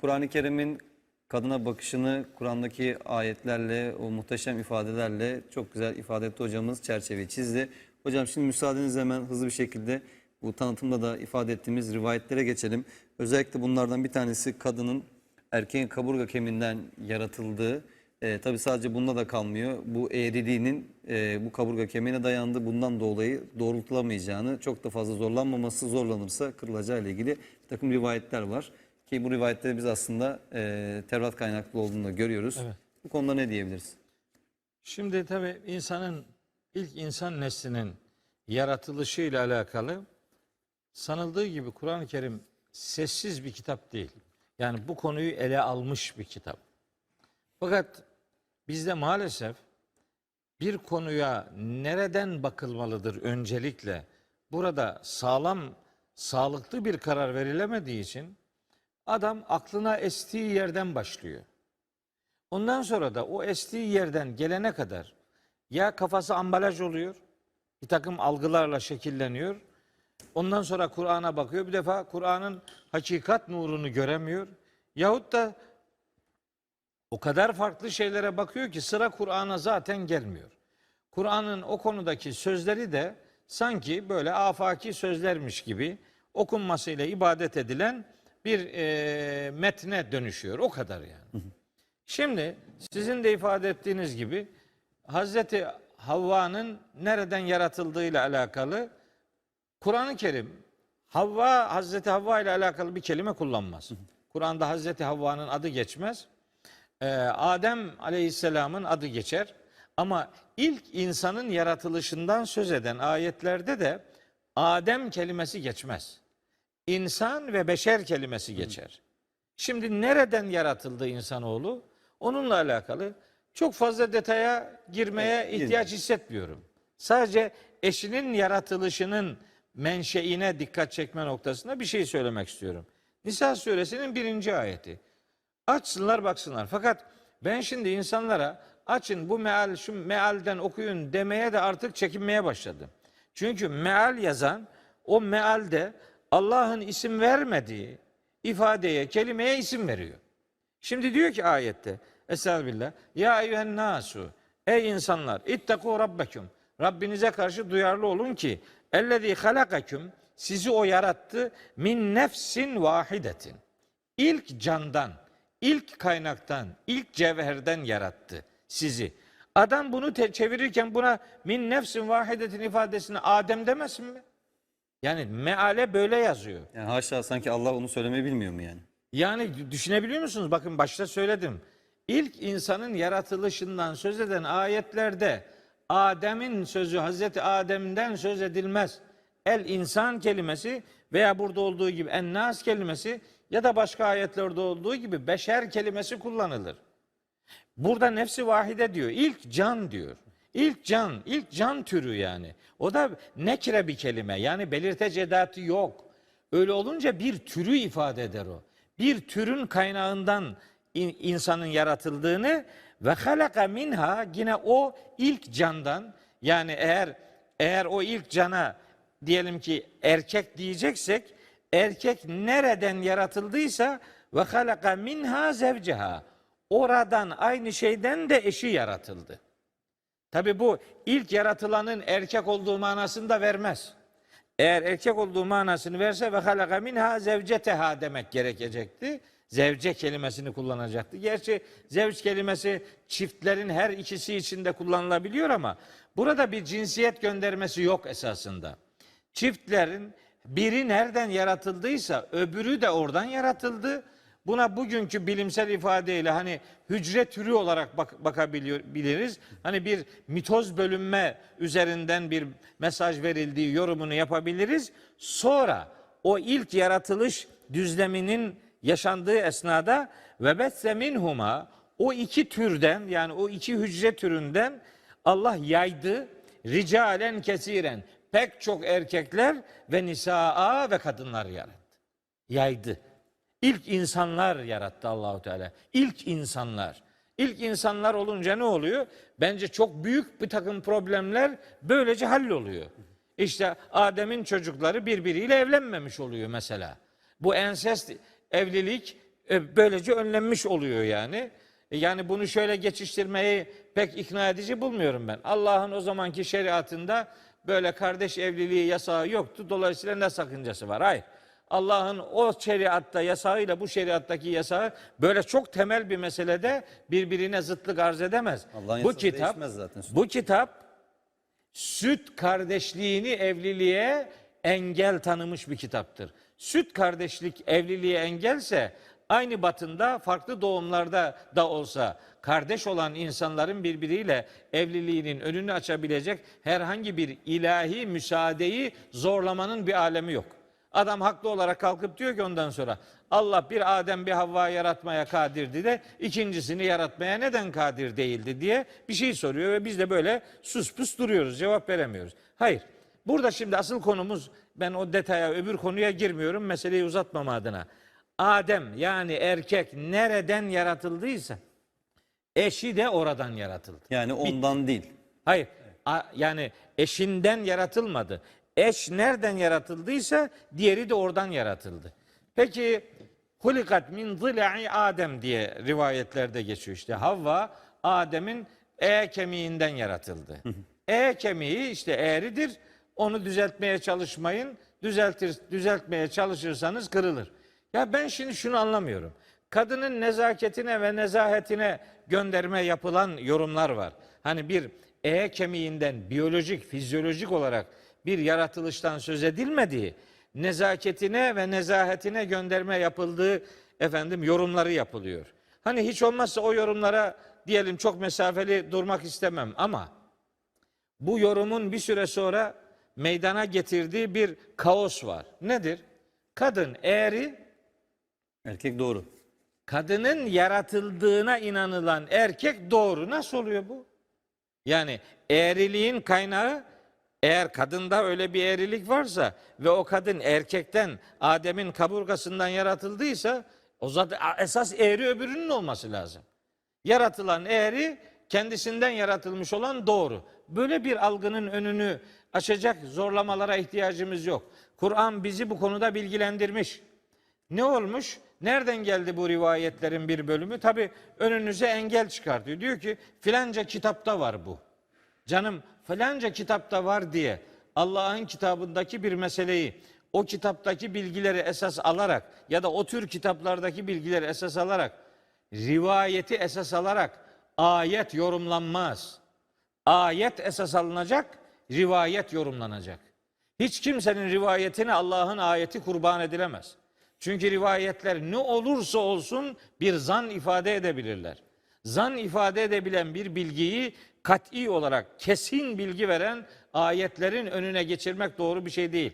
Kur'an-ı Kerim'in kadına bakışını Kur'an'daki ayetlerle, o muhteşem ifadelerle çok güzel ifade etti hocamız, çerçeveyi çizdi. Hocam şimdi müsaadenizle hemen hızlı bir şekilde bu tanıtımda da ifade ettiğimiz rivayetlere geçelim. Özellikle bunlardan bir tanesi kadının erkeğin kaburga kemiğinden yaratıldığı. E, tabii sadece bununla da kalmıyor. Bu eğriliğinin e, bu kaburga kemiğine dayandığı bundan dolayı doğrultulamayacağını, çok da fazla zorlanmaması, zorlanırsa kırılacağı ile ilgili bir takım rivayetler var. Ki bu rivayetleri biz aslında e, Tevrat kaynaklı olduğunu da görüyoruz. Evet. Bu konuda ne diyebiliriz? Şimdi tabii insanın ilk insan neslinin yaratılışıyla alakalı sanıldığı gibi Kur'an-ı Kerim sessiz bir kitap değil. Yani bu konuyu ele almış bir kitap. Fakat bizde maalesef bir konuya nereden bakılmalıdır öncelikle burada sağlam, sağlıklı bir karar verilemediği için adam aklına estiği yerden başlıyor. Ondan sonra da o estiği yerden gelene kadar ya kafası ambalaj oluyor, bir takım algılarla şekilleniyor. Ondan sonra Kur'an'a bakıyor. Bir defa Kur'an'ın hakikat nurunu göremiyor. Yahut da o kadar farklı şeylere bakıyor ki sıra Kur'an'a zaten gelmiyor. Kur'an'ın o konudaki sözleri de sanki böyle afaki sözlermiş gibi okunmasıyla ibadet edilen bir e, metne dönüşüyor. O kadar yani. Şimdi sizin de ifade ettiğiniz gibi Hazreti Havva'nın nereden yaratıldığıyla alakalı Kur'an-ı Kerim Havva Hazreti Havva ile alakalı bir kelime kullanmaz. Kur'an'da Hazreti Havva'nın adı geçmez. Ee, Adem Aleyhisselam'ın adı geçer. Ama ilk insanın yaratılışından söz eden ayetlerde de Adem kelimesi geçmez. İnsan ve beşer kelimesi geçer. Şimdi nereden yaratıldı insanoğlu? Onunla alakalı çok fazla detaya girmeye Evet, ihtiyaç hissetmiyorum. Sadece eşinin yaratılışının menşeine dikkat çekme noktasında bir şey söylemek istiyorum. Nisa suresinin birinci ayeti. Açsınlar baksınlar. Fakat ben şimdi insanlara açın bu meal şu mealden okuyun demeye de artık çekinmeye başladım. Çünkü meal yazan o mealde Allah'ın isim vermediği ifadeye, kelimeye isim veriyor. Şimdi diyor ki ayette Estağfirullah. Ya eyyühen nasu. Ey insanlar. İttekû rabbekum. Rabbinize karşı duyarlı olun ki ellezî halakaküm sizi o yarattı min nefsin vahidetin. İlk candan, ilk kaynaktan, ilk cevherden yarattı sizi. Adam bunu çevirirken buna min nefsin vahidetin ifadesini Adem demesin mi? Yani meale böyle yazıyor. Yani haşa sanki Allah onu söylemeyi bilmiyor mu yani? Yani düşünebiliyor musunuz? Bakın başta söyledim. İlk insanın yaratılışından söz eden ayetlerde Adem'in sözü Hazreti Adem'den söz edilmez. El insan kelimesi veya burada olduğu gibi ennas kelimesi ya da başka ayetlerde olduğu gibi beşer kelimesi kullanılır. Burada nefsi vahide diyor. İlk can diyor. İlk can, ilk can türü yani. O da nekre bir kelime. Yani belirteci edatı yok. Öyle olunca bir türü ifade eder o. Bir türün kaynağından in- insanın yaratıldığını ve halaka minha yine o ilk candan yani eğer eğer o ilk cana diyelim ki erkek diyeceksek erkek nereden yaratıldıysa ve halaka minha zevceha oradan aynı şeyden de eşi yaratıldı. Tabi bu ilk yaratılanın erkek olduğu manasını da vermez. Eğer erkek olduğu manasını verse ve halaka minha zevceteha demek gerekecekti. Zevce kelimesini kullanacaktı. Gerçi zevç kelimesi çiftlerin her ikisi için de kullanılabiliyor ama burada bir cinsiyet göndermesi yok esasında. Çiftlerin biri nereden yaratıldıysa öbürü de oradan yaratıldı. Buna bugünkü bilimsel ifadeyle hani hücre türü olarak bak, bakabiliyor biliriz. Hani bir mitoz bölünme üzerinden bir mesaj verildiği yorumunu yapabiliriz. Sonra o ilk yaratılış düzleminin yaşandığı esnada ve besse minhuma o iki türden yani o iki hücre türünden Allah yaydı ricalen kesiren pek çok erkekler ve nisaa ve kadınlar yarattı. Yaydı. İlk insanlar yarattı Allahu Teala. İlk insanlar. İlk insanlar olunca ne oluyor? Bence çok büyük bir takım problemler böylece halloluyor. İşte Adem'in çocukları birbiriyle evlenmemiş oluyor mesela. Bu ensest evlilik E, Böylece önlenmiş oluyor yani. E, Yani bunu şöyle geçiştirmeyi pek ikna edici bulmuyorum ben. Allah'ın o zamanki şeriatında böyle kardeş evliliği yasağı yoktu. Dolayısıyla ne sakıncası var? Hayır. Allah'ın o şeriatta yasağıyla bu şeriattaki yasağı böyle çok temel bir meselede birbirine zıtlık arz edemez. Bu kitap zaten. bu kitap süt kardeşliğini evliliğe engel tanımış bir kitaptır. Süt kardeşlik evliliğe engelse aynı batında farklı doğumlarda da olsa kardeş olan insanların birbiriyle evliliğinin önünü açabilecek herhangi bir ilahi müsaadeyi zorlamanın bir alemi yok. Adam haklı olarak kalkıp diyor ki ondan sonra Allah bir Adem bir Havva yaratmaya kadirdi de ikincisini yaratmaya neden kadir değildi diye bir şey soruyor ve biz de böyle sus pus duruyoruz cevap veremiyoruz. Hayır burada şimdi asıl konumuz ben o detaya öbür konuya girmiyorum meseleyi uzatmama adına. Adem yani erkek nereden yaratıldıysa eşi de oradan yaratıldı. Yani ondan değil. Hayır. yani eşinden yaratılmadı. Eş nereden yaratıldıysa diğeri de oradan yaratıldı. Peki hulikat min zilai Adem diye rivayetlerde geçiyor işte. Havva Adem'in e kemiğinden yaratıldı. e kemiği işte eğridir. Onu düzeltmeye çalışmayın. Düzeltir düzeltmeye çalışırsanız kırılır. Ya ben şimdi şunu anlamıyorum. Kadının nezaketine ve nezahetine gönderme yapılan yorumlar var. Hani bir e kemiğinden biyolojik, fizyolojik olarak bir yaratılıştan söz edilmediği, nezaketine ve nezahetine gönderme yapıldığı efendim yorumları yapılıyor. Hani hiç olmazsa o yorumlara diyelim çok mesafeli durmak istemem ama bu yorumun bir süre sonra meydana getirdiği bir kaos var. Nedir? Kadın eğri, Erkek doğru. kadının yaratıldığına inanılan erkek doğru. Nasıl oluyor bu? Yani eğriliğin kaynağı eğer kadında öyle bir eğrilik varsa ve o kadın erkekten Adem'in kaburgasından yaratıldıysa o zaten esas eğri öbürünün olması lazım. Yaratılan eğri kendisinden yaratılmış olan doğru. Böyle bir algının önünü açacak zorlamalara ihtiyacımız yok. Kur'an bizi bu konuda bilgilendirmiş. Ne olmuş? Nereden geldi bu rivayetlerin bir bölümü? Tabi önünüze engel çıkartıyor. Diyor ki filanca kitapta var bu. Canım filanca kitapta var diye Allah'ın kitabındaki bir meseleyi o kitaptaki bilgileri esas alarak ya da o tür kitaplardaki bilgileri esas alarak rivayeti esas alarak ayet yorumlanmaz. Ayet esas alınacak, rivayet yorumlanacak. Hiç kimsenin rivayetine Allah'ın ayeti kurban edilemez. Çünkü rivayetler ne olursa olsun bir zan ifade edebilirler. Zan ifade edebilen bir bilgiyi kat'i olarak kesin bilgi veren ayetlerin önüne geçirmek doğru bir şey değil.